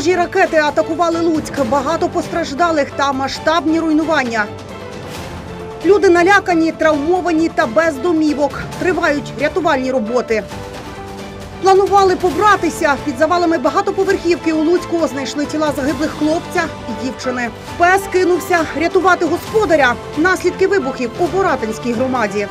Ворожі ракети атакували Луцьк. Багато постраждалих та масштабні руйнування. Люди налякані, травмовані та без домівок. Тривають рятувальні роботи. Планували побратися. Під завалами багатоповерхівки у Луцьку знайшли тіла загиблих хлопця і дівчини. Пес кинувся рятувати господаря. Наслідки вибухів у Боратинській громаді.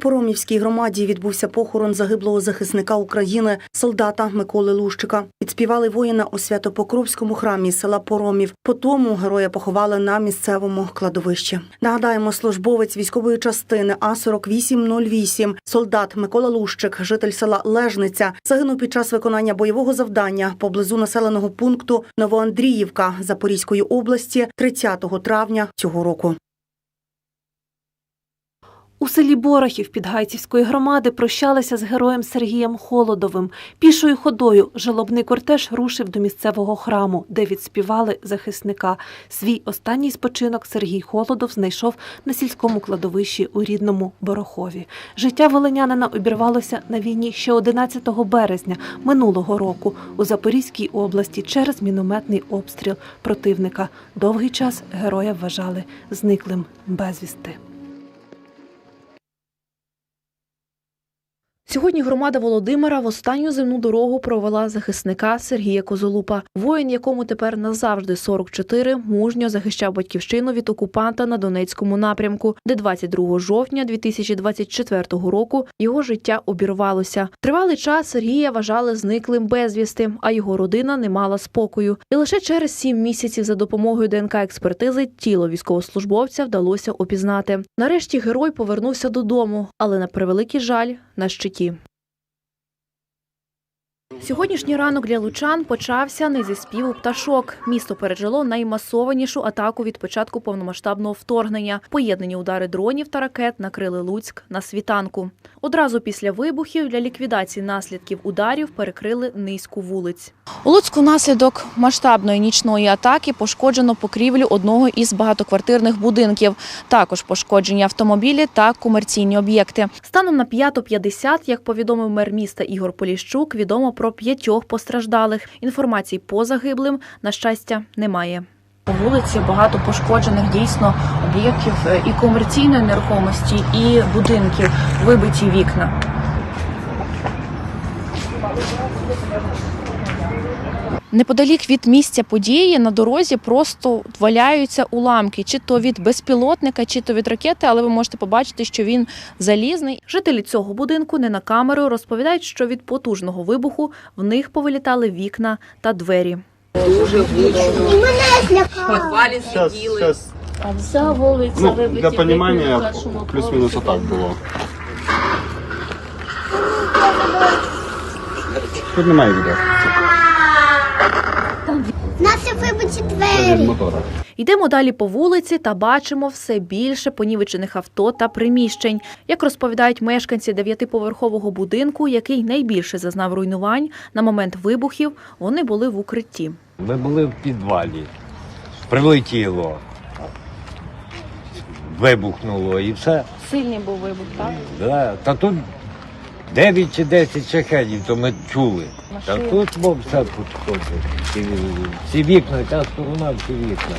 Поромівській громаді відбувся похорон загиблого захисника України, солдата Миколи Лущика. Відспівали воїна у Свято-Покровському храмі села Поромів. По тому героя поховали на місцевому кладовищі. Нагадаємо, службовець військової частини А 4808 солдат Микола Лущик, житель села Лежниця, загинув під час виконання бойового завдання поблизу населеного пункту Новоандріївка Запорізької області 30 травня цього року. У селі Борохів Підгайцівської громади прощалися з героєм Сергієм Холодовим. Пішою ходою жалобний кортеж рушив до місцевого храму, де відспівали захисника. Свій останній спочинок Сергій Холодов знайшов на сільському кладовищі у рідному Борохові. Життя волинянина обірвалося на війні ще 11 березня минулого року у Запорізькій області через мінометний обстріл противника. Довгий час героя вважали зниклим безвісти. Сьогодні громада Володимира в останню земну дорогу провела захисника Сергія Козолупа. Воїн, якому тепер назавжди 44, мужньо захищав батьківщину від окупанта на Донецькому напрямку, де 22 жовтня 2024 року його життя обірвалося. Тривалий час Сергія вважали зниклим безвісти, а його родина не мала спокою. І лише через сім місяців за допомогою ДНК експертизи тіло військовослужбовця вдалося опізнати. Нарешті герой повернувся додому, але на превеликий жаль на щиті. Сьогоднішній ранок для лучан почався не зі співу пташок. Місто пережило наймасованішу атаку від початку повномасштабного вторгнення. Поєднані удари дронів та ракет накрили Луцьк на світанку. Одразу після вибухів для ліквідації наслідків ударів перекрили низку вулиць. У Луцьку внаслідок масштабної нічної атаки пошкоджено покрівлю одного із багатоквартирних будинків. Також пошкоджені автомобілі та комерційні об'єкти. Станом на 5.50, як повідомив мер міста Ігор Поліщук, відомо про п'ятьох постраждалих. Інформації по загиблим, на щастя, немає. У вулиці багато пошкоджених дійсно об'єктів е, і комерційної нерухомості, і будинків, вибиті вікна. Неподалік від місця події на дорозі просто валяються уламки, чи то від безпілотника, чи то від ракети, але ви можете побачити, що він залізний. Жителі цього будинку не на камеру розповідають, що від потужного вибуху в них повилітали вікна та двері. Сейчас, сейчас. Вся вулиця Ну, вибиті для плюс-минус поверсі. отак було. Тут немає відео. Наші вибиті двері. Йдемо далі по вулиці та бачимо все більше понівечених авто та приміщень. Як розповідають мешканці дев'ятиповерхового будинку, який найбільше зазнав руйнувань, на момент вибухів вони були в укритті. Ми були в підвалі. Прилетіло. Вибухнуло і все. Сильний був вибух, так? Да. Та тут 9 чи 10 шахедів, то ми чули. Та тут все підходить. Всі, всі вікна, ця сторона, всі вікна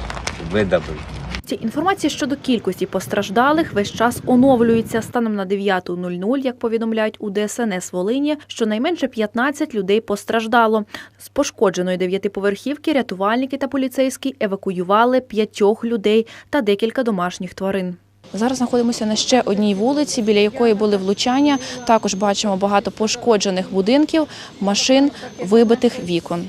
видавили. Ці інформація щодо кількості постраждалих весь час оновлюється станом на 9.00, як повідомляють у ДСНС Волині, щонайменше 15 людей постраждало. З пошкодженої дев'ятиповерхівки рятувальники та поліцейські евакуювали п'ятьох людей та декілька домашніх тварин. Зараз знаходимося на ще одній вулиці, біля якої були влучання. Також бачимо багато пошкоджених будинків, машин, вибитих вікон.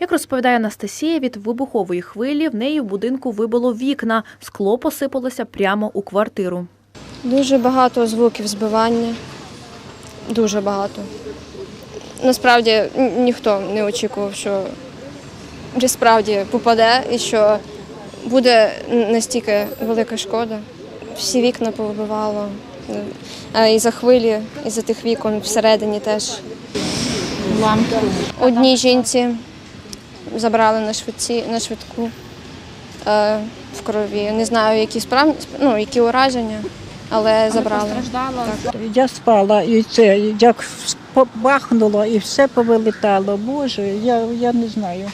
Як розповідає Анастасія, від вибухової хвилі в неї в будинку вибило вікна, скло посипалося прямо у квартиру. Дуже багато звуків збивання. Дуже багато. Насправді ніхто не очікував, що справді попаде і що буде настільки велика шкода. Всі вікна повибивало. І за хвилі, і за тих вікон всередині теж. Одній жінці забрали на швидці, на швидку е, в крові. Не знаю, які справ... ну, які ураження, але забрали. Так. Я спала і це як побахнуло і все повилітало. Боже, я, я не знаю.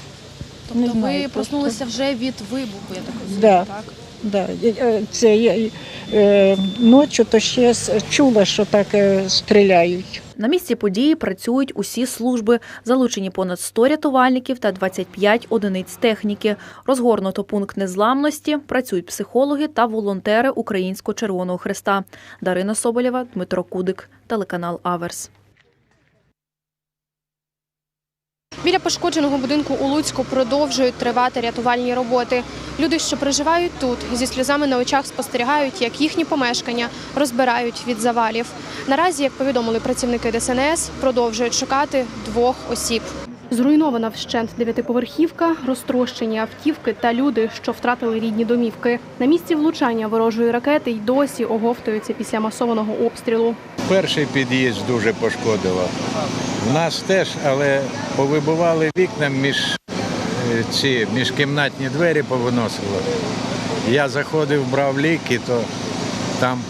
не знаю, просто. вже від вибуху, я так Да. Да. е, е, Це я е, ночі то ще чула, що так е, стріляють. На місці події працюють усі служби, залучені понад 100 рятувальників та 25 одиниць техніки. Розгорнуто пункт незламності, працюють психологи та волонтери Українського Червоного Христа. Дарина Соболєва, Дмитро Кудик, телеканал Аверс. Біля пошкодженого будинку у Луцьку продовжують тривати рятувальні роботи. Люди, що проживають тут, зі сльозами на очах спостерігають, як їхні помешкання розбирають від завалів. Наразі, як повідомили працівники ДСНС, продовжують шукати двох осіб. Зруйнована вщент дев'ятиповерхівка, розтрощені автівки та люди, що втратили рідні домівки. На місці влучання ворожої ракети й досі оговтуються після масованого обстрілу. Перший під'їзд дуже пошкодило. В нас теж, але повибивали вікна між е, ці міжкімнатні двері повиносило. Я заходив, брав ліки, то там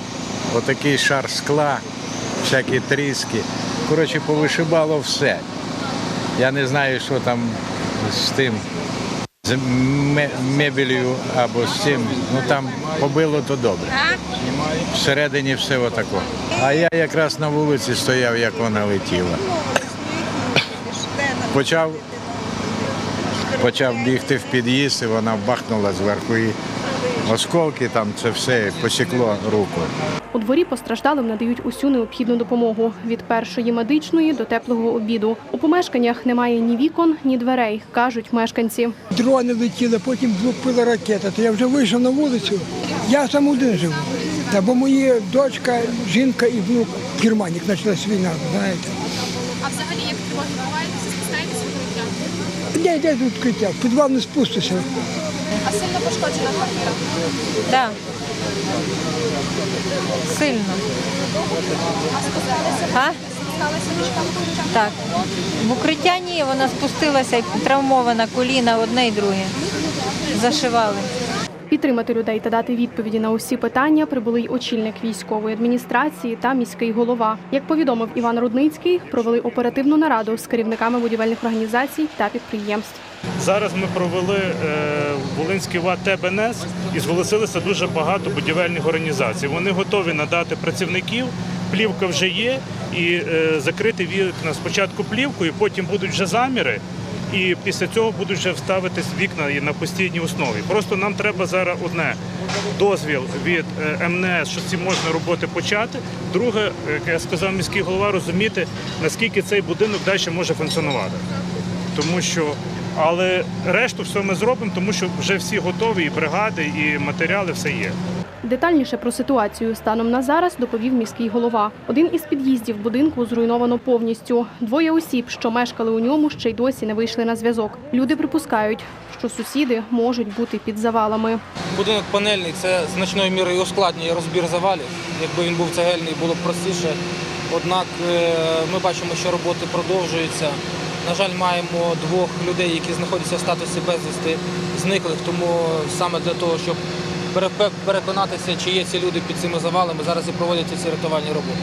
отакий шар скла, всякі тріски. Коротше, повишибало все. Я не знаю, що там з тим, з ме- мебелью або з цим. Ну там побило то добре. Всередині все отако. А я якраз на вулиці стояв, як вона летіла. Почав, почав бігти в під'їзд, і вона бахнула зверху. І осколки там це все посікло руку. У дворі постраждалим надають усю необхідну допомогу від першої медичної до теплого обіду. У помешканнях немає ні вікон, ні дверей, кажуть мешканці. Дрони летіли, потім влупила ракета. То я вже вийшов на вулицю. Я сам один живу. Та бо мої дочка, жінка і внук в Германії почалась війна, знаєте. А взагалі, як тривоги відбуваються, спускаєтеся укриття? Де йде тут укриття? В підвал не спустися. А сильно пошкоджена квартира? Так. Сильно. А? Так. В укриття ні, вона спустилася і травмована коліна одне і друге. Зашивали. Підтримати людей та дати відповіді на усі питання прибули й очільник військової адміністрації та міський голова. Як повідомив Іван Рудницький, провели оперативну нараду з керівниками будівельних організацій та підприємств. Зараз ми провели е, Волинський ВАТ ТБНС і зголосилося дуже багато будівельних організацій. Вони готові надати працівників. Плівка вже є, і е, закрити вікна спочатку плівкою, потім будуть вже заміри, і після цього будуть вже вставитись вікна на постійній основі. Просто нам треба зараз одне дозвіл від е, МНС, що ці можна роботи почати. Друге, як я сказав міський голова, розуміти наскільки цей будинок далі може функціонувати тому що але решту все ми зробимо, тому що вже всі готові, і бригади, і матеріали, все є. Детальніше про ситуацію станом на зараз доповів міський голова. Один із під'їздів будинку зруйновано повністю. Двоє осіб, що мешкали у ньому, ще й досі не вийшли на зв'язок. Люди припускають, що сусіди можуть бути під завалами. Будинок панельний це значною мірою ускладнює розбір завалів. Якби він був цегельний, було б простіше. Однак е, ми бачимо, що роботи продовжуються. На жаль, маємо двох людей, які знаходяться в статусі безвісти зниклих. Тому саме для того, щоб переконатися, чи є ці люди під цими завалами, зараз і проводяться ці рятувальні роботи.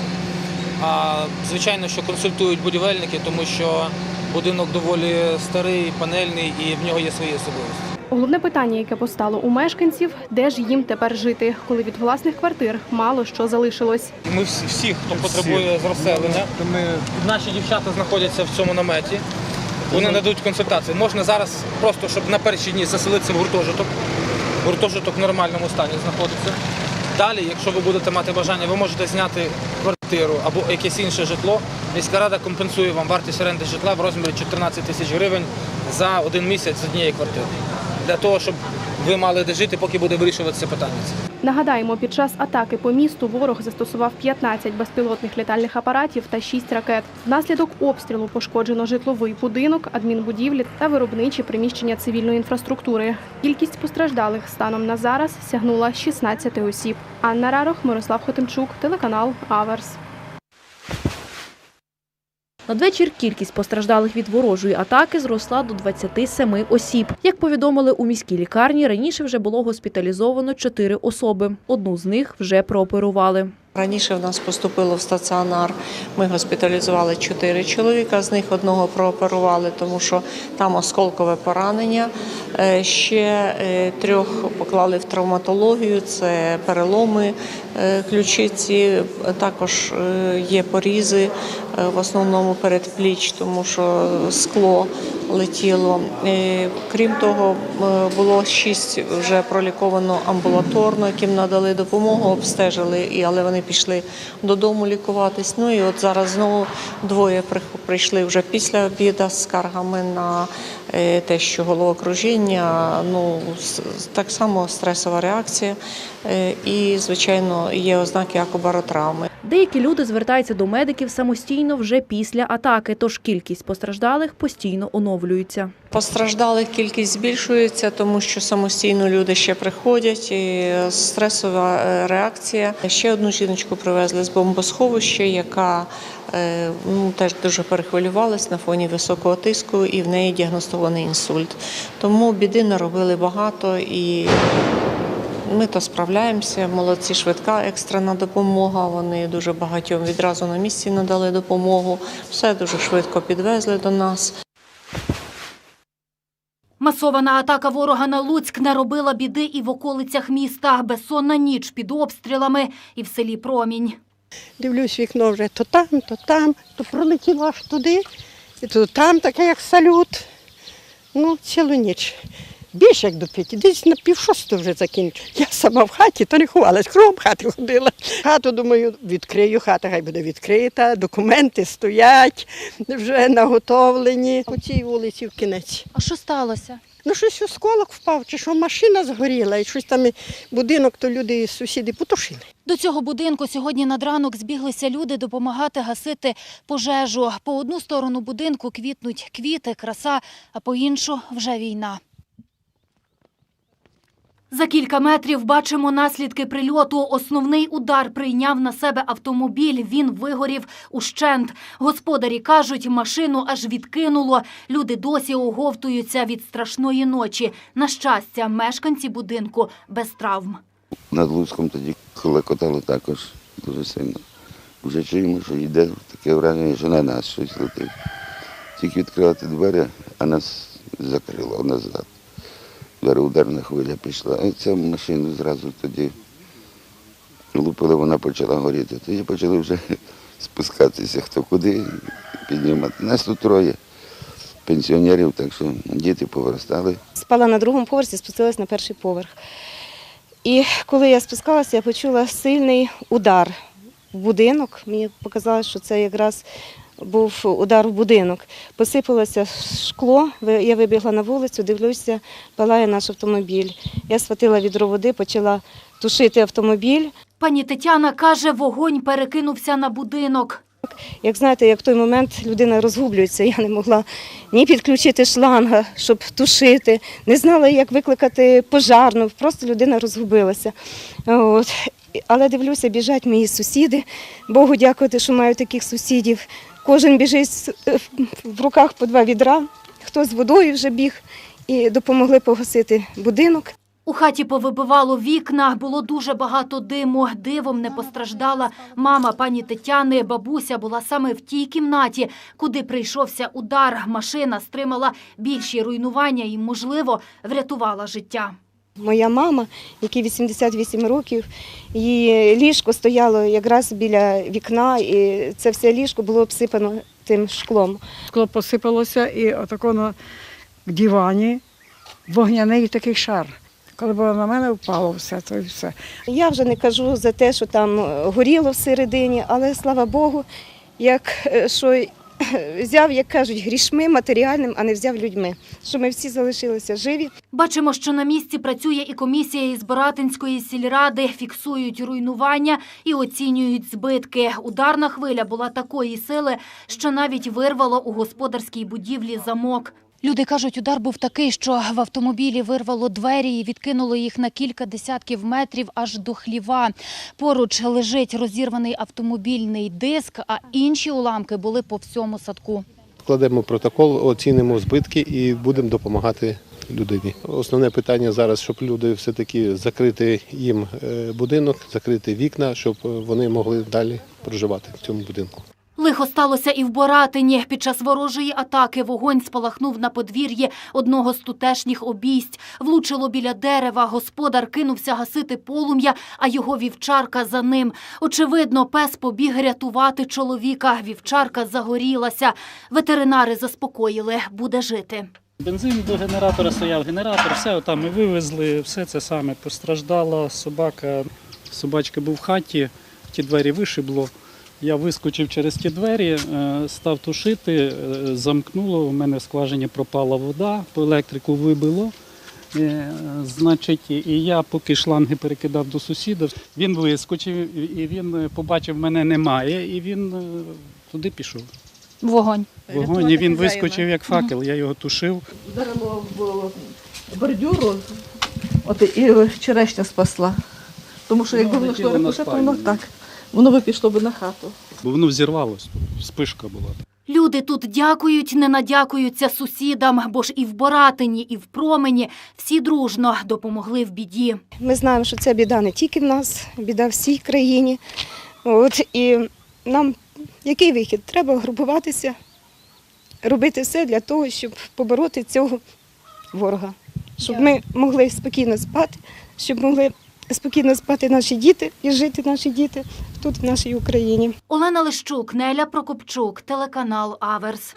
А звичайно, що консультують будівельники, тому що будинок доволі старий, панельний і в нього є свої особливості. Головне питання, яке постало у мешканців, де ж їм тепер жити, коли від власних квартир мало що залишилось. Ми всі, хто потребує з розселення, наші дівчата знаходяться в цьому наметі. Вони нададуть консультації. Можна зараз просто, щоб на перші дні заселитися в гуртожиток. Гуртожиток в нормальному стані знаходиться. Далі, якщо ви будете мати бажання, ви можете зняти квартиру або якесь інше житло. Міська рада компенсує вам вартість оренди житла в розмірі 14 тисяч гривень за один місяць з однієї квартири. Для того, щоб ви мали де жити, поки буде вирішуватися питання. Нагадаємо, під час атаки по місту ворог застосував 15 безпілотних літальних апаратів та 6 ракет. Внаслідок обстрілу пошкоджено житловий будинок, адмінбудівлі та виробничі приміщення цивільної інфраструктури. Кількість постраждалих станом на зараз сягнула 16 осіб. Анна Рарох, Мирослав Хотимчук, телеканал Аверс. Надвечір кількість постраждалих від ворожої атаки зросла до 27 осіб. Як повідомили у міській лікарні, раніше вже було госпіталізовано 4 особи. Одну з них вже прооперували. Раніше в нас поступило в стаціонар. Ми госпіталізували чотири чоловіка. З них одного прооперували, тому що там осколкове поранення. Е, Ще е, трьох поклали в травматологію. Це переломи е, ключиці. Також є порізи в основному передпліч, тому що скло летіло. Крім того, було шість вже проліковано амбулаторно, яким надали допомогу, обстежили, але вони пішли додому лікуватись. Ну і от зараз знову двоє прийшли вже після обіду з скаргами на е, те, що головокружіння, ну так само стресова реакція, е, і звичайно є ознаки акубаротравми. Деякі люди звертаються до медиків самостійно вже після атаки, тож кількість постраждалих постійно оновлюється. Постраждалих кількість збільшується, тому що самостійно люди ще приходять. І стресова е, реакція. Ще одну жіночку привезли з бомбосховища, яка е, ну, теж дуже перехвилювалась на фоні високого тиску, і в неї діагностований інсульт. Тому біди наробили багато і. Ми то справляємося. Молодці, швидка екстрена допомога. Вони дуже багатьом відразу на місці надали допомогу. Все дуже швидко підвезли до нас. Масована атака ворога на Луцьк наробила біди і в околицях міста. Безсонна ніч під обстрілами і в селі Промінь. Дивлюсь вікно вже то там, то там, то пролетіло аж туди, і то там таке, як салют. Ну, цілу ніч. Більше як до п'яті, десь на пів шостого вже закінчу. Я сама в хаті, то не ховалась, хати ходила. Хату, думаю, відкрию, хата хай буде відкрита, документи стоять, вже наготовлені. По цій вулиці в кінець. А що сталося? Ну, щось осколок впав, чи що машина згоріла, і щось там і будинок, то люди, сусіди потушили. До цього будинку сьогодні над ранок збіглися люди допомагати гасити пожежу. По одну сторону будинку квітнуть квіти, краса, а по іншу вже війна. За кілька метрів бачимо наслідки прильоту. Основний удар прийняв на себе автомобіль. Він вигорів ущент. Господарі кажуть, машину аж відкинуло. Люди досі оговтуються від страшної ночі. На щастя, мешканці будинку без травм. Над Луцьком тоді колекотало також дуже сильно. Вже чуємо, що йде таке враження, що на нас щось летить. Тільки відкривати двері, а нас закрило назад. Ударна хвиля пішла. І ця машину зразу тоді лупили, вона почала горіти. Тоді почали вже спускатися хто куди, піднімати. Нас тут троє пенсіонерів, так що діти повиростали. Спала на другому поверсі, спустилась на перший поверх. І коли я спускалася, я почула сильний удар в будинок. Мені показалось, що це якраз був удар в будинок. Посипалося шкло, я вибігла на вулицю, дивлюся, палає наш автомобіль. Я схватила відро води, почала тушити автомобіль. Пані Тетяна каже, вогонь перекинувся на будинок. Як знаєте, як в той момент людина розгублюється, я не могла ні підключити шланга, щоб тушити, не знала, як викликати пожарну, просто людина розгубилася. От. Але дивлюся, біжать мої сусіди. Богу дякувати, що маю таких сусідів. Кожен біжить е, в руках по два відра, хто з водою вже біг, і допомогли погасити будинок. У хаті повибивало вікна, було дуже багато диму. Дивом не постраждала мама пані Тетяни. Бабуся була саме в тій кімнаті, куди прийшовся удар. Машина стримала більші руйнування і, можливо, врятувала життя. Моя мама, якій 88 років, її ліжко стояло якраз біля вікна, і це все ліжко було обсипано тим шклом. Скло посипалося і отако на дивані вогняний такий шар. Коли було на мене впало все, то і все. Я вже не кажу за те, що там горіло всередині, але слава Богу, як е, що взяв, як кажуть, грішми матеріальним, а не взяв людьми. Що ми всі залишилися живі. Бачимо, що на місці працює і комісія із Боратинської сільради, фіксують руйнування і оцінюють збитки. Ударна хвиля була такої сили, що навіть вирвало у господарській будівлі замок. Люди кажуть, удар був такий, що в автомобілі вирвало двері і відкинуло їх на кілька десятків метрів аж до хліва. Поруч лежить розірваний автомобільний диск, а інші уламки були по всьому садку. Складемо протокол, оцінимо збитки і будемо допомагати людині. Основне питання зараз, щоб люди все-таки закрити їм е, будинок, закрити вікна, щоб вони могли далі проживати в цьому будинку. Лихо сталося і в Боратині. Під час ворожої атаки вогонь спалахнув на подвір'ї одного з тутешніх обійсть. Влучило біля дерева. Господар кинувся гасити полум'я, а його вівчарка за ним. Очевидно, пес побіг рятувати чоловіка. Вівчарка загорілася. Ветеринари заспокоїли, буде жити. Бензин до генератора стояв, генератор, все там ми вивезли, все це саме постраждала собака. Собачка був в хаті, ті двері вишибло. Я вискочив через ті двері, е, став тушити, е, замкнуло, у мене в скважині пропала вода, по електрику вибило. Е, Значить, і я поки шланги перекидав до сусіда, він вискочив і він побачив, мене немає, і він туди пішов. Вогонь. Вогонь, і він вискочив як факел, я його тушив. Вдарило в бордюру, от і черешня спасла. Тому що якби воно йшло рикошетом, воно так, воно би пішло б на хату. Бо воно взірвалося, спишка була. Люди тут дякують, не надякуються сусідам, бо ж і в Боратині, і в Промені всі дружно допомогли в біді. Ми знаємо, що ця біда не тільки в нас, біда всій країні. От, і нам який вихід? Треба групуватися, робити все для того, щоб побороти цього ворога. Щоб ми могли спокійно спати, щоб могли спокійно спати наші діти і жити наші діти тут, в нашій Україні. Олена Лищук, Неля Прокопчук, телеканал Аверс.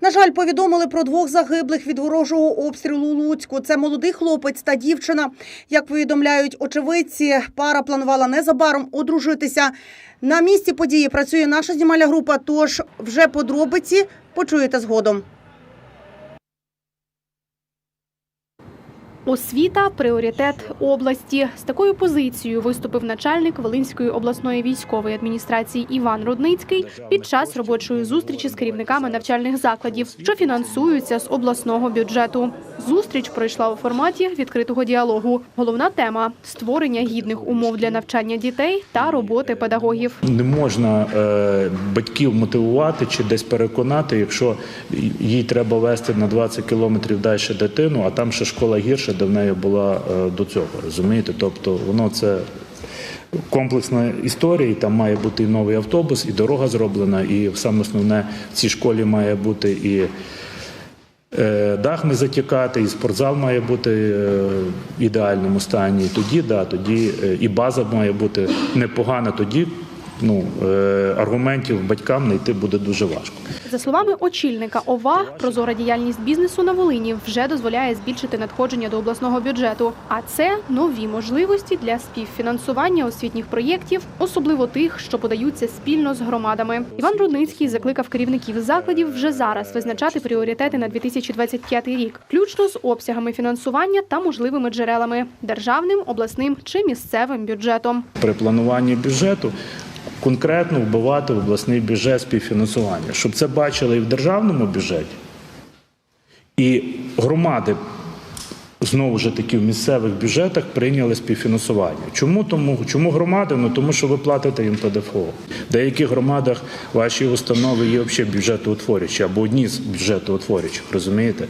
На жаль, повідомили про двох загиблих від ворожого обстрілу Луцьку. Це молодий хлопець та дівчина. Як повідомляють очевидці, пара планувала незабаром одружитися. На місці події працює наша знімальна група. Тож вже подробиці почуєте згодом. Освіта пріоритет області. З такою позицією виступив начальник Волинської обласної військової адміністрації Іван Рудницький під час робочої зустрічі з керівниками навчальних закладів, що фінансуються з обласного бюджету. Зустріч пройшла у форматі відкритого діалогу. Головна тема створення гідних умов для навчання дітей та роботи педагогів. Не можна е, батьків мотивувати чи десь переконати, якщо їй треба вести на 20 кілометрів далі дитину, а там ще школа гірша, в неї була е, до цього. Розумієте? Тобто воно це. Комплексна історія, і там має бути і новий автобус, і дорога зроблена, і саме основне в цій школі має бути і е, дах не затікати, і спортзал має бути е, в ідеальному стані. Тоді, да, тоді і база має бути непогана. Тоді ну, е, аргументів батькам знайти буде дуже важко. За словами очільника ОВА, прозора діяльність бізнесу на Волині вже дозволяє збільшити надходження до обласного бюджету. А це нові можливості для співфінансування освітніх проєктів, особливо тих, що подаються спільно з громадами. Іван Рудницький закликав керівників закладів вже зараз визначати пріоритети на 2025 рік, включно з обсягами фінансування та можливими джерелами державним, обласним чи місцевим бюджетом. При плануванні бюджету конкретно вбивати в обласний бюджет співфінансування, щоб це бачили і в державному бюджеті, і громади. Знову ж таки в місцевих бюджетах прийняли співфінансування. Чому тому? Чому громади? Ну тому що ви платите їм ПДФО. В деяких громадах ваші установи є взагалі бюджетоутворюючі або одні з бюджетоутворюючих, розумієте?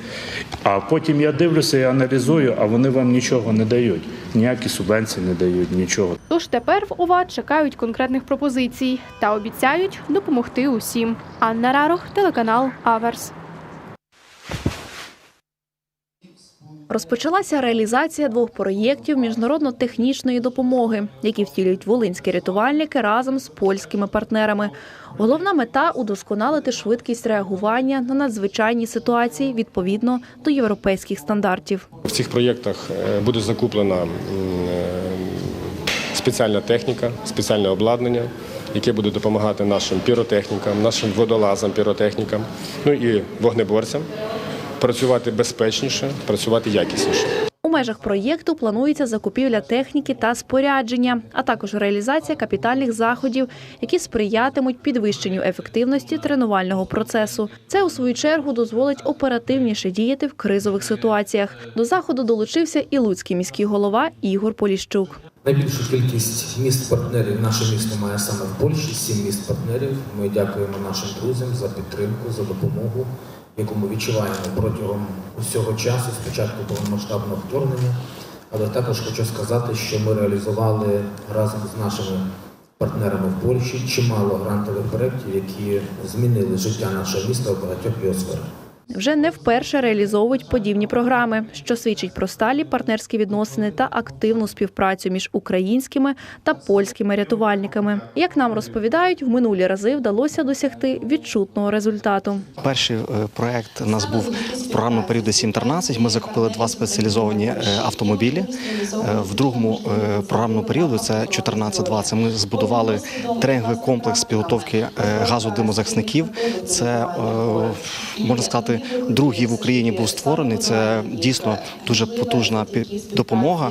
А потім я дивлюся і аналізую, а вони вам нічого не дають. Ніякі субвенції не дають, нічого. Тож тепер в ОВА чекають конкретних пропозицій та обіцяють допомогти усім. Анна Рарох, телеканал Аверс. Розпочалася реалізація двох проєктів міжнародно-технічної допомоги, які втілюють волинські рятувальники разом з польськими партнерами. Головна мета удосконалити швидкість реагування на надзвичайні ситуації відповідно до європейських стандартів. В цих проєктах е, буде закуплена е, спеціальна техніка, спеціальне обладнання, яке буде допомагати нашим піротехнікам, нашим водолазам, піротехнікам, ну і вогнеборцям працювати безпечніше, працювати якісніше. У межах проєкту планується закупівля техніки та спорядження, а також реалізація капітальних заходів, які сприятимуть підвищенню ефективності тренувального процесу. Це у свою чергу дозволить оперативніше діяти в кризових ситуаціях. До заходу долучився і луцький міський голова Ігор Поліщук. Найбільшу кількість міст-партнерів наше місто має саме в Польщі, сім міст-партнерів. Ми дякуємо нашим друзям за підтримку, за допомогу, яку ми відчуваємо протягом усього часу, спочатку повномасштабного вторгнення. Але також хочу сказати, що ми реалізували разом з нашими партнерами в Польщі чимало грантових проєктів, які змінили життя нашого міста в багатьох його сферах. Вже не вперше реалізовують подібні програми, що свідчить про сталі партнерські відносини та активну співпрацю між українськими та польськими рятувальниками. Як нам розповідають, в минулі рази вдалося досягти відчутного результату. Перший е, проект у нас був в програмному періоді 7-13. Ми закупили два спеціалізовані е, автомобілі. Е, В другому програмному періоді, це 14-20, ми збудували тренінговий комплекс підготовки газодимозахисників. Це можна сказати, другий в Україні був створений. Це дійсно дуже потужна допомога.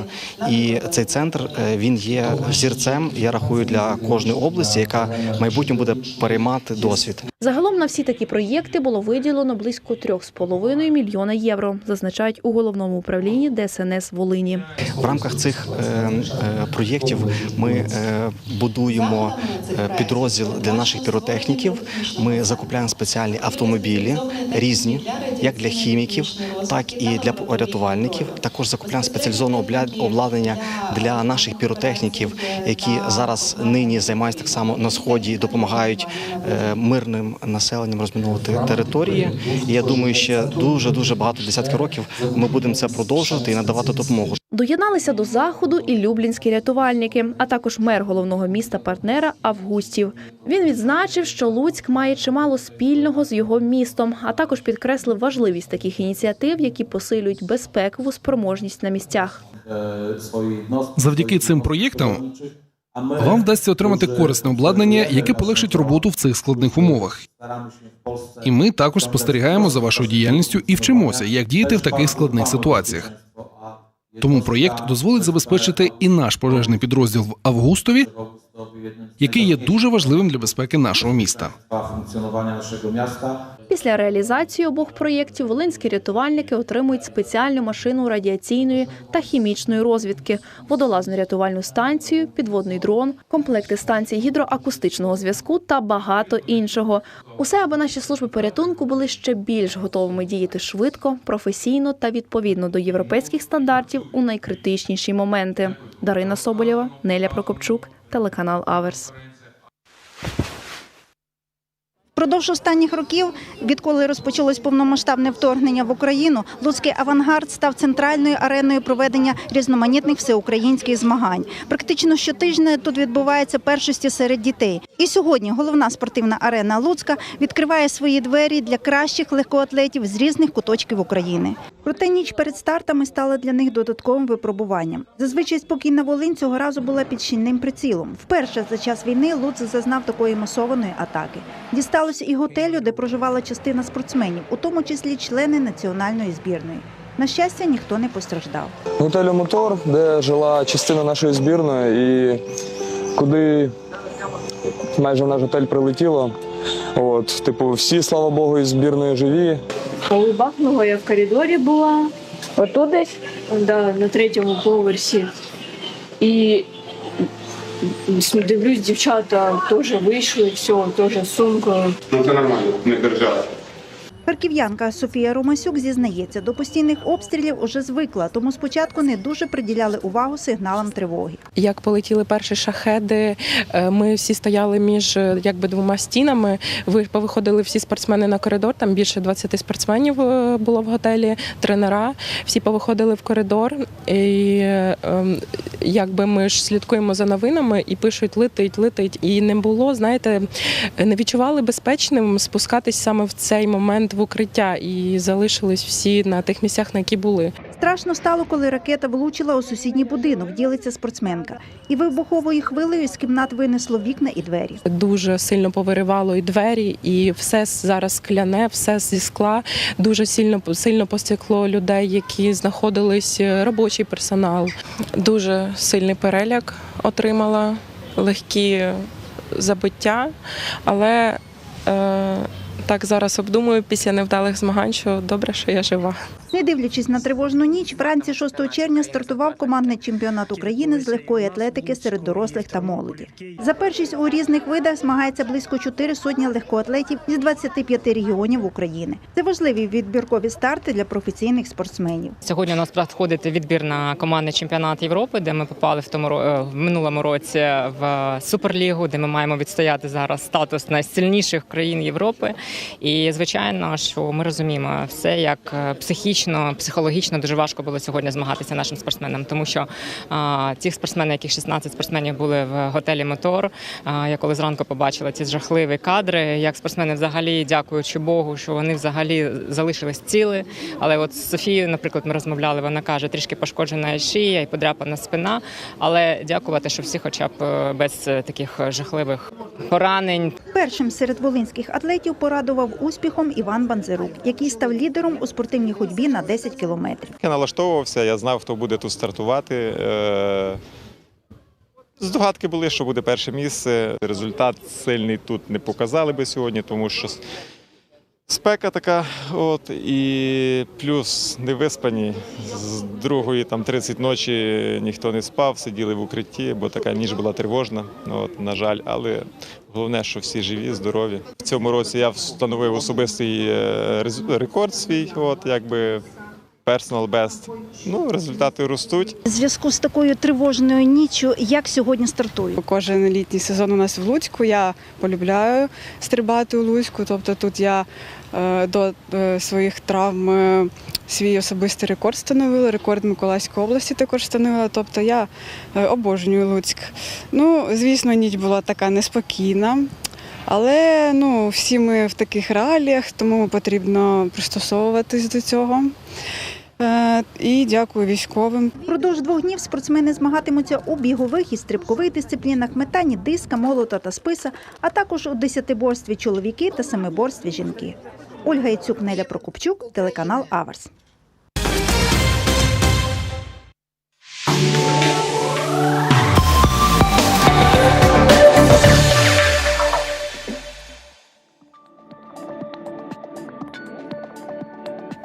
І цей центр е, він є зірцем. Я рахую для кожної області, яка в майбутньому буде переймати досвід. Загалом на всі такі проєкти було виділено близько 3,5 мільйона євро, зазначають у головному управлінні ДСНС Волині. В рамках цих е, е, проєктів ми будуємо підрозділ для наших піротехніків. Ми закупляємо спеціальні автомобілі різні, як для хіміків, так і для рятувальників. Також закупляємо спеціалізованого обладнання для наших піротехніків, які зараз нині займаються так само на сході, і допомагають е, мирним населенням розміновувати території. І я думаю, ще дуже дуже багато десятків років ми будемо це продовжувати і надавати допомогу. Доєдналися до заходу і люблінські рятувальники, а також мер головного міста партнера Августів. Він відзначив, що Луцьк має чимало спільного з його містом, а також підкреслив важливість таких ініціатив, які посилюють безпекову спроможність на місцях. Завдяки цим проєктам вам вдасться отримати корисне обладнання, яке полегшить роботу в цих складних умовах. І ми також спостерігаємо за вашою діяльністю і вчимося, як діяти в таких складних ситуаціях. Тому проєкт дозволить забезпечити і наш пожежний підрозділ в Августові, який є дуже важливим для безпеки нашого міста. Після реалізації обох проєктів волинські рятувальники отримують спеціальну машину радіаційної та хімічної розвідки, водолазну рятувальну станцію, підводний дрон, комплекти станцій гідроакустичного зв'язку та багато іншого. Усе, аби наші служби порятунку були ще більш готовими діяти швидко, професійно та відповідно до європейських стандартів у найкритичніші моменти. Дарина Соболєва, Неля Прокопчук, телеканал Аверс. Впродовж останніх років, відколи розпочалось повномасштабне вторгнення в Україну, Луцький авангард став центральною ареною проведення різноманітних всеукраїнських змагань. Практично щотижня тут відбуваються першості серед дітей. І сьогодні головна спортивна арена Луцька відкриває свої двері для кращих легкоатлетів з різних куточків України. Проте ніч перед стартами стала для них додатковим випробуванням. Зазвичай спокійна Волинь цього разу була під щільним прицілом. Вперше за час війни Луцьк зазнав такої масованої атаки. Дісталося і готелю, де проживала частина спортсменів, у тому числі члени національної збірної. На щастя, ніхто не постраждав. Готелю Мотор, де жила частина нашої збірної, і куди майже в наш готель прилетіло. От, типу, всі, слава Богу, із збірної живі. Коли бахнула, я в коридорі була, отут десь, да, на третьому поверсі. І дивлюсь, дівчата теж вийшли, все, теж з сумкою. Ну це нормально, не держава. Харків'янка Софія Ромасюк зізнається, до постійних обстрілів уже звикла, тому спочатку не дуже приділяли увагу сигналам тривоги. Як полетіли перші шахеди, е, ми всі стояли між е, якби двома стінами. Ви повиходили всі спортсмени на коридор. Там більше 20 спортсменів е, було в готелі, тренера. Всі повиходили в коридор. І ем, якби ми ж слідкуємо за новинами і пишуть летить, летить. І не було, знаєте, не відчували безпечним спускатись саме в цей момент в укриття і залишились всі на тих місцях, на які були. Страшно стало, коли ракета влучила у сусідній будинок, ділиться спортсменка. І вибуховою хвилею з кімнат винесло вікна і двері. Дуже сильно повиривало і двері, і все зараз скляне, все зі скла. Дуже сильно сильно постекло людей, які знаходились е, робочий персонал. Дуже сильний переляк отримала, легкі забиття, але е, так зараз обдумую після невдалих змагань, що добре, що я жива. Не дивлячись на тривожну ніч, вранці 6 червня стартував командний чемпіонат України з легкої атлетики серед дорослих та молоді. За першість у різних видах змагається близько 4 сотні легкоатлетів із 25 регіонів України. Це важливі відбіркові старти для професійних спортсменів. Сьогодні у нас проходить відбір на командний чемпіонат Європи, де ми попали в тому ро- е, в минулому році в суперлігу, де ми маємо відстояти зараз статус найсильніших країн Європи. І звичайно, що ми розуміємо все, як е, психічно, психологічно дуже важко було сьогодні змагатися нашим спортсменам, тому що а, ті спортсмени, яких 16 спортсменів були в готелі Мотор. А, я коли зранку побачила ці жахливі кадри, як спортсмени взагалі, дякуючи Богу, що вони взагалі залишились ціли. Але от з Софією, наприклад, ми розмовляли. Вона каже, трішки пошкоджена шия і подряпана спина. Але дякувати, що всі, хоча б е, без е, таких жахливих поранень. Першим серед волинських атлетів порадував успіхом Іван Банзерук, який став лідером у спортивній ходьбі на 10 кілометрів. Я налаштовувався, я знав, хто буде тут стартувати. Е, Здогадки були, що буде перше місце. Результат сильний тут не показали би сьогодні, тому що спека така, от, і плюс не виспані. З другої там 30 ночі ніхто не спав, сиділи в укритті, бо така ніч була тривожна. От, на жаль, але головне, що всі живі, здорові. В цьому році я встановив особистий е, рекорд свій, от якби personal best. Ну, результати ростуть. У зв'язку з такою тривожною ніччю, як сьогодні стартують? Кожен літній сезон у нас в Луцьку. Я полюбляю стрибати у Луцьку. Тобто тут я до е, своїх травм е, свій особистий рекорд встановила, рекорд Миколаївської області також встановила. Тобто я е, обожнюю Луцьк. Ну, звісно, ніч була така неспокійна. Але ну, всі ми в таких реаліях, тому потрібно пристосовуватись до цього. Е, І дякую військовим. Впродовж двох днів спортсмени змагатимуться у бігових і стрибкових дисциплінах, метанні диска, молота та списа, а також у десятиборстві чоловіки та семиборстві жінки. Ольга Яцюк, Неля Прокопчук, телеканал Аверс.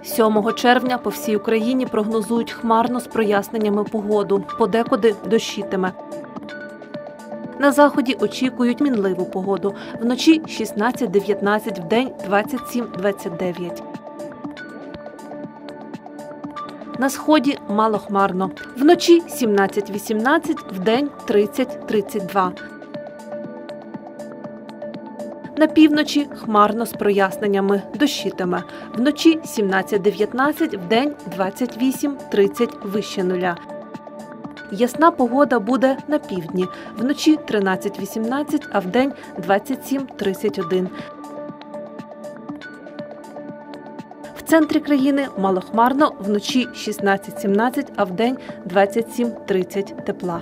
Сьомого червня по всій Україні прогнозують хмарно з проясненнями погоду. Подекуди дощитиме. На заході очікують мінливу погоду. Вночі 16-19, вдень 27-29. На сході малохмарно. Вночі 17-18, вдень 30-32. На півночі хмарно з проясненнями. Дощитиме. Вночі 17-19, вдень 28-30 вище нуля. Ясна погода буде на півдні. Вночі 13-18, а вдень 27-31. В центрі країни малохмарно, вночі 16-17, а вдень 27-30 тепла.